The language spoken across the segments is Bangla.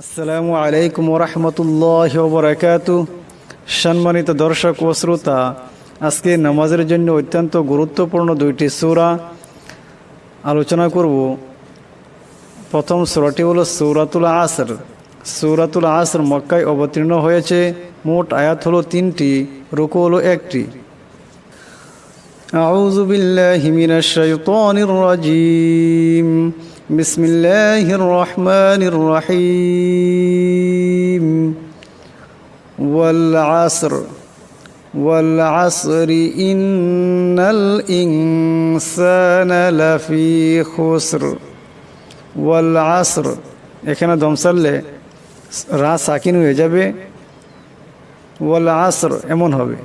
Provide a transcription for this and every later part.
আসসালামু আলাইকুম রহমতুল্লাহ বরাকাত সম্মানিত দর্শক ও শ্রোতা, আজকে নামাজের জন্য অত্যন্ত গুরুত্বপূর্ণ দুইটি সুরা আলোচনা করব। প্রথম সুরাটি হল সৌরাতুল আসর। সৌরাতুল আসর মক্কায় অবতীর্ণ হয়েছে। মোট আয়াত হলো তিনটি, রুকু হলো একটি। আউজুবিল্লাহ হিমিনা بسم الله الرحمن الرحيم والعصر والعصر إن الإنسان لفي خسر والعصر এখানে দম সারলে রা সাকিন হয়ে যাবে ওয়াল আসর এমন হবে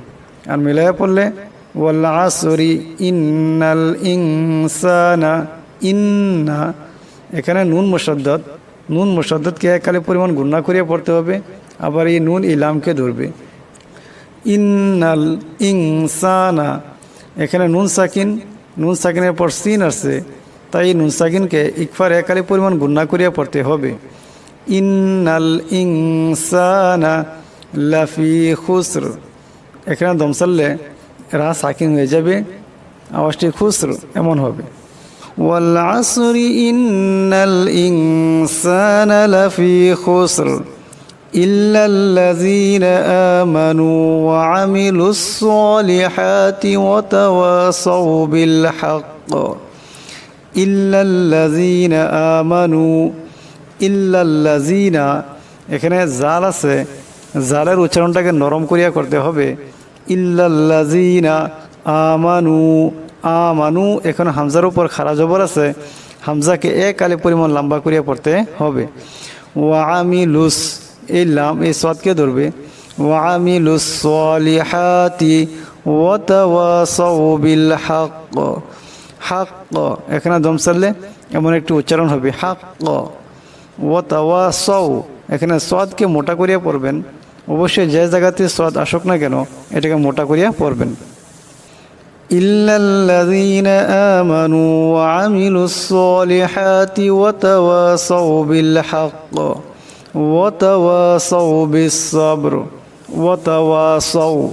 আর মিলাইয়া পড়লে ওয়াল আসরি ইন্নাল ইনসানা ইন্না। এখানে নুন মুসাদ্দত নুন মুসাদ্দতকে এককালে পরিমাণ গুণা করিয়া পড়তে হবে, আবার এই নুন ইলামকে ধরবে। ইন্নাল ইনসানা। এখানে নুন সাকিন। নুন সাকিনের পর সিন আসছে। তাই এই নুন সাকিনকে ইকফার একালে পরিমাণ গুণা করিয়া পড়তে হবে। ইন্নাল ইনসানা লাফি খুসর। এখানে দম সারলে রা সাকিন হয়ে যাবে, আওয়াজটি খুসর, এমন হবে। والعصر إن الإنسان لفي خسر إلا الذين آمنوا وعملوا الصالحات وتواصوا بالحق إلا الذين آمنوا إلا الذين এখানে জাল আছে জালের উচ্চারণটাকে নরম করিয়া করতে হবে ইল্লাল্লাজিনা আমানু আমানু এখন হামজার উপর খারা জবর আছে। হামজাকে এক আলে পরিমাণ লম্বা করিয়া পড়তে হবে। ওয়া আমি লুস এই লাম, এই সদকে ধরবে? ওয়া আমি লুস সলিহাতি ওয়াতাওয়াসাউ বিল হক হাক এখানে দম সারলে এমন একটি উচ্চারণ হবে। হাক ওয়াতাওয়াসাউ এখানে সদকে মোটা করিয়া পড়বেন। অবশ্যই যে জায়গাতে সদ আসুক না কেন, এটাকে মোটা করিয়া পড়বেন। إلا الذين آمنوا وعملوا الصالحات وتواصوا بالحق وتواصوا بالصبر وتواصوا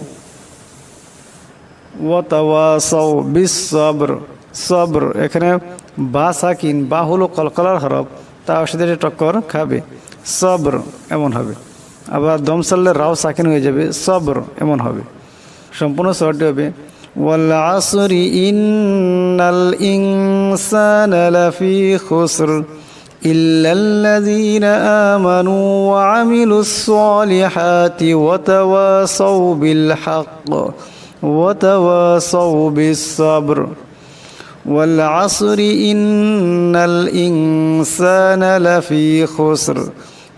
وتواصوا بالصبر صبر এখানে বা সাকিন বা হলো কলকলার হরফ তার সাথে টক্কর খাবে সবর এমন হবে আবার দম সারলে রাও সাকিন হয়ে যাবে সবর এমন হবে সম্পূর্ণ শহরটি হবে والعصر إن الإنسان لفي خسر إلا الذين آمنوا وعملوا الصالحات وتواصوا بالحق وتواصوا بالصبر والعصر إن الإنسان لفي خسر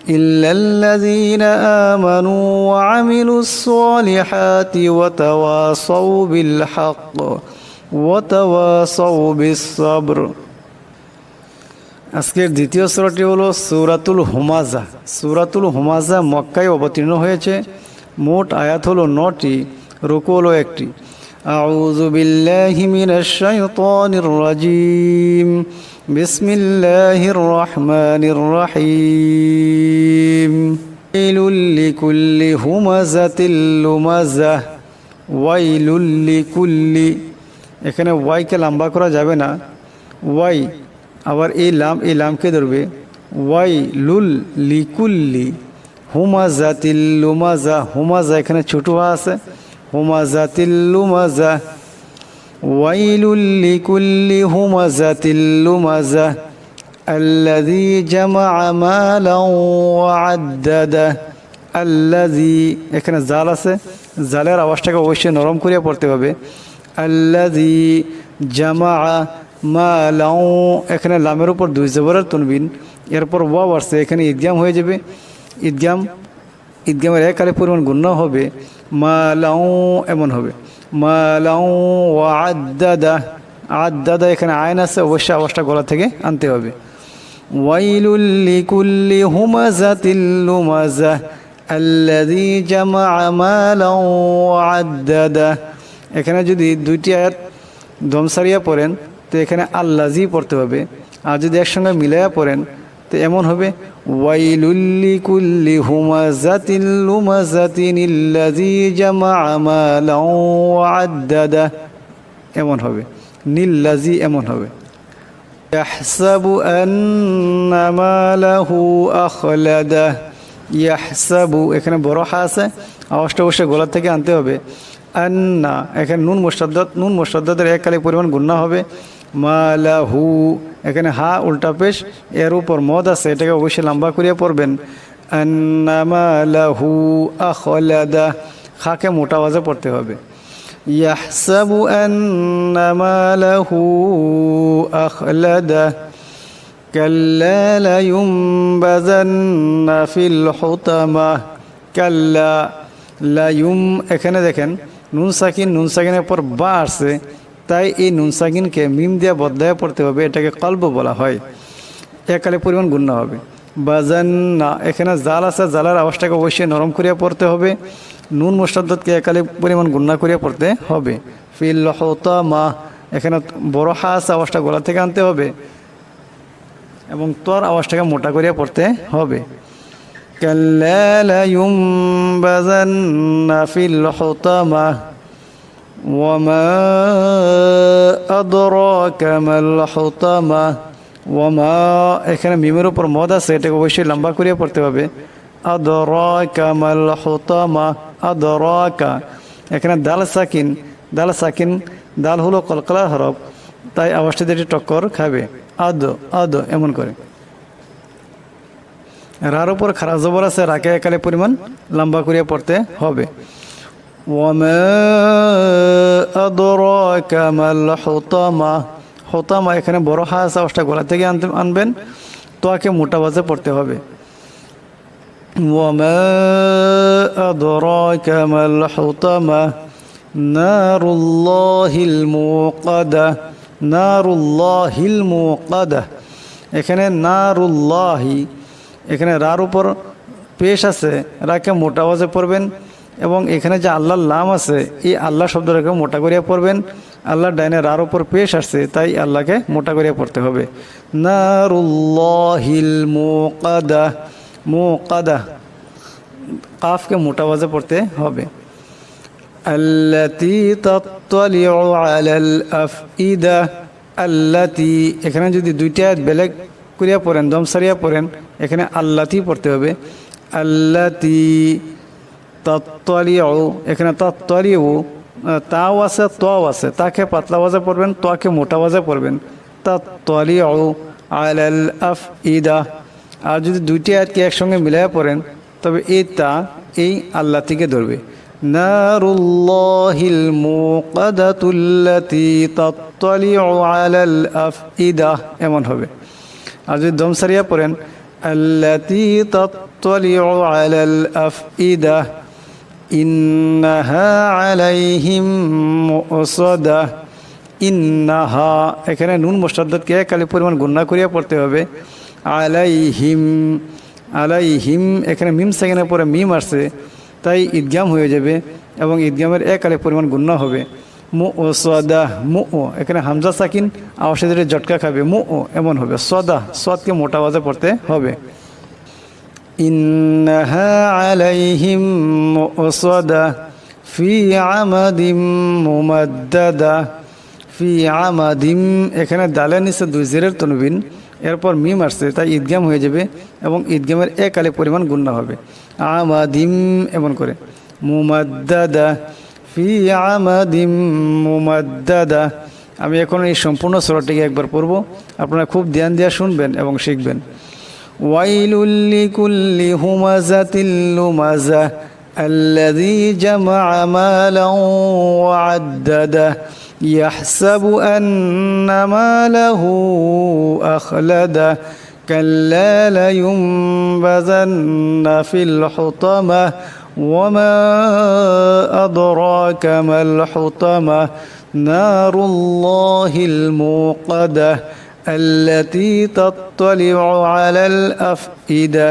إلا الذين آمنوا وعملوا الصالحات وتواصوا بالحق وتواصوا بالصبر আজকের দ্বিতীয় সুরাটি হলো সুরাতুল হুমাজা সুরাতুল হুমাজা মক্কায় অবতীর্ণ হয়েছে মোট আয়াত হলো নটি রুকু হলো একটি أعوذ بالله من الشيطان الرجيم بسم الله الرحمن الرحيم ويل لكل همزة لمزة ويل لكل এখানে ওয়াইকে লম্বা করা যাবে না ওয়াই আবার এই লাম এই লামকে ধরবে ওয়াই লুল লিকুল্লি হুমাজা তিল্লুমাজা হুমাজা এখানে ছোটো আছে হুমাজা তিল্লুমাজা ওয়াইলুল লিকুল্লি হুমাজা তিল্লুমাজা الذي جمع مالا وعدده الذي এখানে জাল আছে জালের আওয়াজটাকে অবশ্যই নরম করিয়া পড়তে হবে আল্লাদি জামা মালাও এখানে লামের উপর দুই জবরের তুনবিন এরপর ওয়াও আসছে এখানে ঈদগাম হয়ে যাবে ঈদগাম ঈদগামের এক কালে পরিমাণ গুণ্য হবে মালাও এমন হবে আদাদা এখানে আইন আছে, অবশ্যই আওয়াজটা গলা থেকে আনতে হবে। ওয়াইলুল্লি কুল্লি জামা এখানে যদি দুইটি আয়াত দমসারিয়া পড়েন, তো এখানে আল্লাজি পড়তে হবে। আর যদি একসঙ্গে মিলাইয়া পড়েন তো এমন হবে এমন হবে নীল্লাজি এমন হবে এখানে বড় হা আছে, আওয়াজটা অবশ্যই গলার থেকে আনতে হবে। আন্না এখানে নুন মোসাদ্দাত নুন মোসাদ্দাতের এক কালে পরিমাণ গুন্না হবে। মালাহু এখানে হা উল্টা পেশ এর উপর মদ আছে এটাকে অবশ্যই লম্বা করিয়া পড়বেন আন্না মালাহু আখলাদা খাকে মোটা আওয়াজে পড়তে হবে يحسب أن ماله أخلده كلا لينبذن في الحطمة كلا লায়ুম এখানে দেখেন নুন সাকিন নুন সাকিনের পর বা আসছে তাই এই নুন সাকিনকে মিম দিয়ে বদলায় পড়তে হবে এটাকে কল্প বলা হয় একালে পরিমাণ গুণ্য হবে বাজান্না এখানে জাল আছে জালার আওয়াজটাকে অবশ্যই নরম করিয়া পড়তে হবে নুন মোসাদ্দতকে একালে পরিমাণ গুন্না করিয়া পড়তে হবে ফিল হতা মা এখানে বড় হা আছে আওয়াজটা গলা থেকে আনতে হবে এবং তোর আওয়াজটাকে মোটা করিয়া পড়তে হবে كلا لينبذن في الحطمة وما أدراك ما الحطمة ওয়ামা এখানে মিমের উপর মদ আছে এটাকে অবশ্যই লম্বা করিয়া পড়তে হবে আদরাকা মাল হুতামা আদরাকা এখানে দাল সাকিন দাল সাকিন দাল হলো কলকলার হরফ তাই আওয়াজটা দিয়ে টক্কর খাবে আদ আদ এমন করে রার উপর খারাপ জবর আছে রাকে একালে পরিমাণ লম্বা করিয়া পড়তে হবে ওয়ামা আদরাকা মাল হুতামা হতামা এখানে বড় হা আছে আওয়াজটা গলা থেকে আনতে আনবেন তোয়াকে মোটা বাজে পড়তে হবে وما أدراك ما الحطمة نار الله الموقدة نار الله الموقدة এখানে নারুল্লাহি এখানে রার উপর পেশ আছে রাকে মোটা আওয়াজে পড়বেন এবং এখানে যে আল্লাহর লাম আছে, এই আল্লাহ শব্দটাকে মোটা করিয়া পড়বেন। আল্লাহ ডাইনে আর ওপর পেশ আসছে, তাই আল্লাহকে মোটা করিয়া পড়তে হবে। নারুল্লাহিল মোকাদা মোকাদা, কাফকে মোটা আওয়াজে পড়তে হবে। আল্লাতি এখানে যদি দুইটা বেলেগ করিয়া পড়েন দমসারিয়া পড়েন, এখানে আল্লাতি পড়তে হবে। আল্লাতি তত্তলিও এখানে তত্তলিও তাও আছে তোয়াও আছে। তাকে পাতলা বাজে পড়বেন তোয়াকে মোটা বাজে পড়বেন। তত্তলিও আলাল আফ ইদা আর যদি দুইটি আয়াতকে একসঙ্গে মিলাইয়া পড়েন, তবে এই তা এই আল্লাহ থেকে ধরবে। নারুল্লাহিল মুকাদাতুল্লাতি তত্তলিউ আলাল আফ ইদা এমন হবে। আর যদি দম সারিয়া পড়েন, আল্লাতি তত্তলিউ আলাল আফ ইদা ইন্নাহা এখানে নুন মোস্তাদকে কালি পরিমাণ গুন্না করিয়া পড়তে হবে। আলাইহিম আলাইহিম, এখানে মিম সেখানে পরে মিম আসছে, তাই ঈদগাম হয়ে যাবে এবং ঈদগামের এক আলে পরিমাণ গুন্না হবে। মু ও সদা মু ও এখানে হামজা সাকিন আওয়াজের জটকা খাবে। মু ও এমন হবে। সদা সদকে মোটা আওয়াজে পড়তে হবে। إنها عليهم مؤصدة في عمد ممددة في عمد এখানে দালের নিচে দুই জেরের তনবিন এরপর মিম আসছে তাই ঈদগাম হয়ে যাবে এবং ঈদগামের এক আলে পরিমাণ গুন্না হবে আমাদিম এমন করে মুমাদ্দাদা ফি আমাদিম মুমাদ্দাদা আমি এখন এই সম্পূর্ণ সরাটিকে একবার পড়ব আপনারা খুব ধ্যান দিয়ে শুনবেন এবং শিখবেন ويل لكل همزة لمزة الذي جمع مالا وعدده يحسب أن ماله أخلده كلا لينبذن في الحطمة وما أدراك ما الحطمة نار الله الموقدة التي تطلع على الأفئدة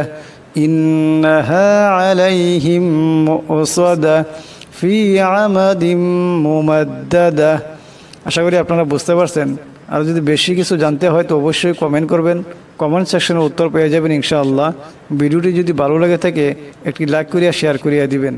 إنها عليهم مؤصدة في عمد ممددة আশা করি আপনারা বুঝতে পারছেন আর যদি বেশি কিছু জানতে হয় তো অবশ্যই কমেন্ট করবেন কমেন্ট সেকশনে উত্তর পেয়ে যাবেন ইনশাআল্লাহ ভিডিওটি যদি ভালো লাগে থাকে একটি লাইক করিয়া শেয়ার করিয়া দিবেন